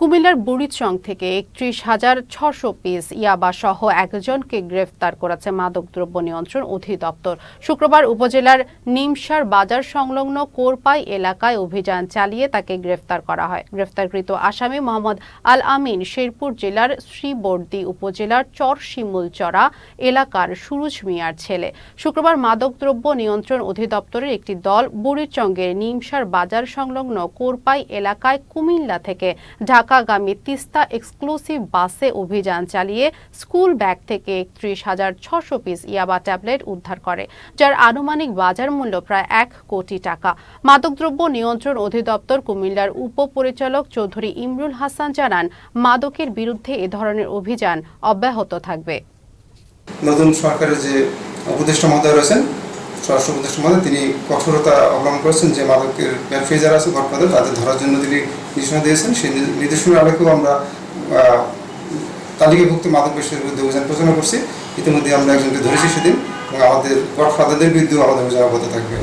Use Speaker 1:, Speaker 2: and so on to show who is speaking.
Speaker 1: কুমিল্লার বুড়িচং থেকে একত্রিশ হাজার ছশো পিস ইয়াবা সহ একজনকে গ্রেফতার করেছে মাদকদ্রব্য নিয়ন্ত্রণ অধিদপ্তর। শুক্রবার উপজেলার নিমসার বাজার সংলগ্ন কোরপাই এলাকায় অভিযান চালিয়ে তাকে গ্রেফতার করা হয়। গ্রেফতারকৃত আসামি মোহাম্মদ আল আমিন শেরপুর জেলার শ্রীবর্দী উপজেলার চর শিমুলচরা এলাকার সুরুজ মিয়ার ছেলে। শুক্রবার মাদকদ্রব্য নিয়ন্ত্রণ অধিদপ্তরের একটি দল বুড়িচঙ্গের নিমসার বাজার সংলগ্ন কোরপাই এলাকায় কুমিল্লা থেকে ঢাকাগামী তিস্তা এক্সক্লুসিভ বাসে অভিযান চালিয়ে স্কুল ব্যাগ থেকে একত্রিশ হাজার ছশো পিস ইয়াবা ট্যাবলেট উদ্ধার করে, যার আনুমানিক বাজার মূল্য প্রায় এক কোটি টাকা। মাদকদ্রব্য নিয়ন্ত্রণ অধিদপ্তর কুমিল্লার উপপরিচালক চৌধুরী ইমরুল হাসান জানান, মাদকের বিরুদ্ধে এ ধরনের অভিযান অব্যাহত থাকবে।
Speaker 2: নতুন সরকারের যে উপদেষ্টা মহোদয় রয়েছেন স্বরাষ্ট্র সম্বন্ধে তিনি কঠোরতা অবলম্বন করেছেন যে মাদকের ব্যবসায়ী যারা আছে, গডফাদার, তাদের ধরার জন্য তিনি নির্দেশনা দিয়েছেন। সেই নির্দেশনার আলোকেও আমরা তালিকাভুক্ত মাদক ব্যবসায়ীর বিরুদ্ধে অভিযান প্রচারণা করছি। ইতিমধ্যে আমরা একজনকে ধরেছি সেদিন এবং আমাদের গডফাদারদের বিরুদ্ধেও আমাদের অভিযান অব্যাহত থাকবে।